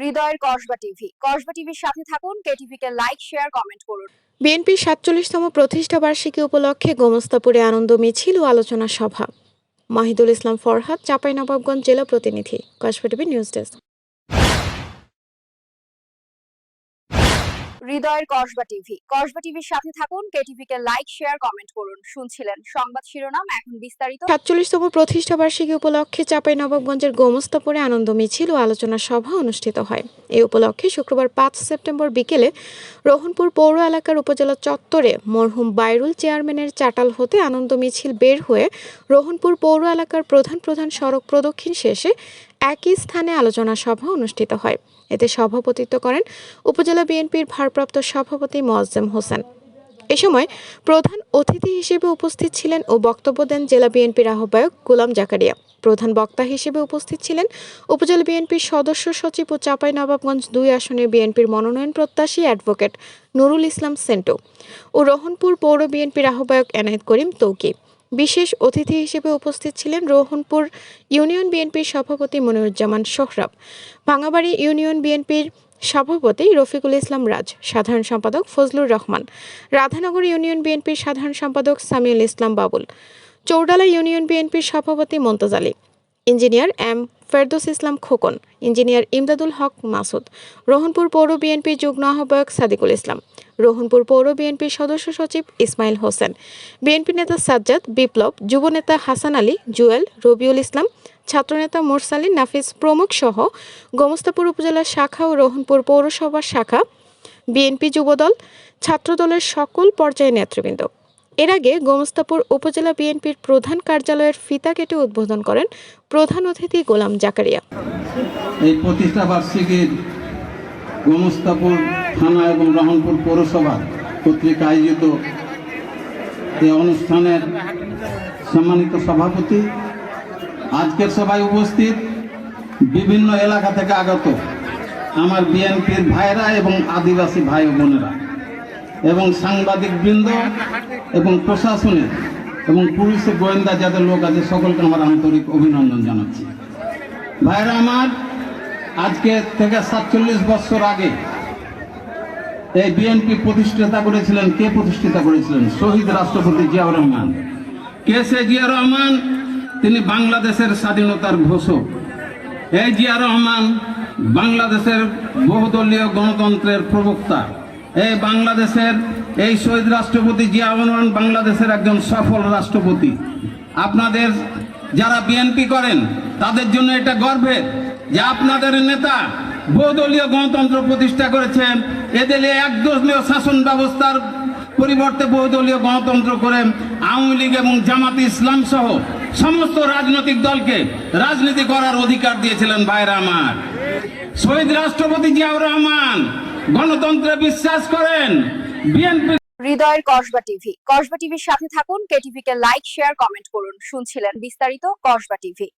হৃদয়ের কসবা টিভি। কসবা টিভির সাথে থাকুন কে লাইক, শেয়ার, কমেন্ট করুন। বিএনপির সাতচল্লিশতম প্রতিষ্ঠা বার্ষিকী উপলক্ষে গোমস্তাপুরে আনন্দ মিছিল ও আলোচনা সভা। মাহিদুল ইসলাম ফরহাদ, চাঁপাইনবাবগঞ্জ জেলা প্রতিনিধি, কসবা টিভি নিউজ ডেস্ক। হৃদয়ের কসবা টিভি। কসবা টিভির সাথে থাকুন কেটিভি কে লাইক শেয়ার কমেন্ট করুন। শুনছিলেন সংবাদ শিরোনাম, এখন বিস্তারিত। সাতচল্লিশতম প্রতিষ্ঠা বার্ষিকী উপলক্ষে চাপাই নবাবগঞ্জের গোমস্তাপুরে আনন্দ মিছিল ও আলোচনা সভা অনুষ্ঠিত হয়। এই উপলক্ষে শুক্রবার পাঁচ সেপ্টেম্বর বিকেলে রোহনপুর পৌর এলাকার উপজেলা চত্বরে মরহুম বাইরুল চেয়ারম্যানের চাটাল হতে আনন্দ মিছিল বের হয়ে রোহনপুর পৌর এলাকার প্রধান প্রধান সড়ক প্রদক্ষিণ শেষে একই স্থানে আলোচনা সভা অনুষ্ঠিত হয়। এতে সভাপতিত্ব করেন উপজেলা বিএনপির ভারপ্রাপ্ত সভাপতি মোয়াজ্জেম হোসেন। এ সময় প্রধান অতিথি হিসেবে উপস্থিত ছিলেন ও বক্তব্য দেন জেলা বিএনপির আহ্বায়ক গোলাম জাকারিয়া। প্রধান বক্তা হিসেবে উপস্থিত ছিলেন উপজেলা বিএনপির সদস্য সচিব ও চাঁপাইনবাবগঞ্জ দুই আসনে বিএনপির মনোনয়ন প্রত্যাশী অ্যাডভোকেট নুরুল ইসলাম সেন্টো ও রোহনপুর পৌর বিএনপির আহ্বায়ক এনায়েত করিম তৌকি। বিশেষ অতিথি হিসেবে উপস্থিত ছিলেন রোহনপুর ইউনিয়ন বিএনপির সভাপতি মনিরুজ্জামান সোহরাব, ভাঙাবাড়ি ইউনিয়ন বিএনপির সভাপতি রফিকুল ইসলাম রাজ, সাধারণ সম্পাদক ফজলুর রহমান, রাধানগর ইউনিয়ন বিএনপির সাধারণ সম্পাদক সামিউল ইসলাম বাবুল, চৌডালা ইউনিয়ন বিএনপির সভাপতি Montaj Ali, engineer M Ferdous Islam Khokon, engineer Imdadul Haque Masud, Rohanpur পৌর বিএনপির যুগ্ম আহ্বায়ক সাদিকুল ইসলাম, রোহনপুর পৌর বিএনপির সদস্য সচিব ইসমাইল হোসেন, বিএনপি নেতা সাজ্জাদ, বিপ্লব যুবনেতা হাসান আলী, জুয়েল, রবিউল ইসলাম, ছাত্রনেতা মোরসালিন নাফিস প্রমুখ সহ গোমস্তাপুর উপজেলার শাখা ও রোহনপুর পৌরসভার শাখা, বিএনপি যুবদল, ছাত্রদলের সকল পর্যায়ের নেতৃবৃন্দ। এর আগে গোমস্তাপুর উপজেলা বিএনপির প্রধান কার্যালয়ের ফিতা কেটে উদ্বোধন করেন প্রধান অতিথি গোলাম জাকারিয়া। এই প্রতিষ্ঠা বার্ষিকীর গোমস্তাপুর থানা এবং রহনপুর পৌরসভা কর্তৃক আয়োজিত এই অনুষ্ঠানের সম্মানিত সভাপতি, আজকের সভায় উপস্থিত বিভিন্ন এলাকা থেকে আগত আমার বিএনপির ভাইরা এবং আদিবাসী ভাই বোনেরা। এবং সাংবাদিক বৃন্দ এবং প্রশাসনের এবং পুলিশের গোয়েন্দা যাদের লোক আছে, সকলকে আমার আন্তরিক অভিনন্দন জানাচ্ছি। ভাইরা আমার, আজকে থেকে সাতচল্লিশ বছর আগে এই বিএনপি প্রতিষ্ঠাতা করেছিলেন, কে প্রতিষ্ঠিত করেছিলেন? শহীদ রাষ্ট্রপতি জিয়াউর রহমান। কে সে জিয়া রহমান? তিনি বাংলাদেশের স্বাধীনতার ঘোষক। এই জিয়া রহমান বাংলাদেশের বহুদলীয় গণতন্ত্রের প্রবক্তা। এই বাংলাদেশের এই শহীদ রাষ্ট্রপতি জিয়াউর রহমান বাংলাদেশের একজন সফল রাষ্ট্রপতি। আপনাদের যারা বিএনপি করেন, তাদের জন্য এটা গর্বের যে আপনাদের নেতা বহুদলীয় গণতন্ত্র প্রতিষ্ঠা করেছেন, এদের একদলীয় শাসন ব্যবস্থার পরিবর্তে বহুদলীয় গণতন্ত্র করে আওয়ামী লীগ এবং জামাত ইসলাম সহ সমস্ত রাজনৈতিক দলকে রাজনীতি করার অধিকার দিয়েছিলেন ভাইরা আমার। শহীদ রাষ্ট্রপতি জিয়াউর রহমান গণতন্ত্রে বিশ্বাস করেন। বিএনপি হৃদয়ের কসবা টিভি। কসবা টিভির সাথে থাকুন। কেটিভিকে লাইক, শেয়ার, কমেন্ট করুন। শুনছিলেন বিস্তারিত কসবা টিভি।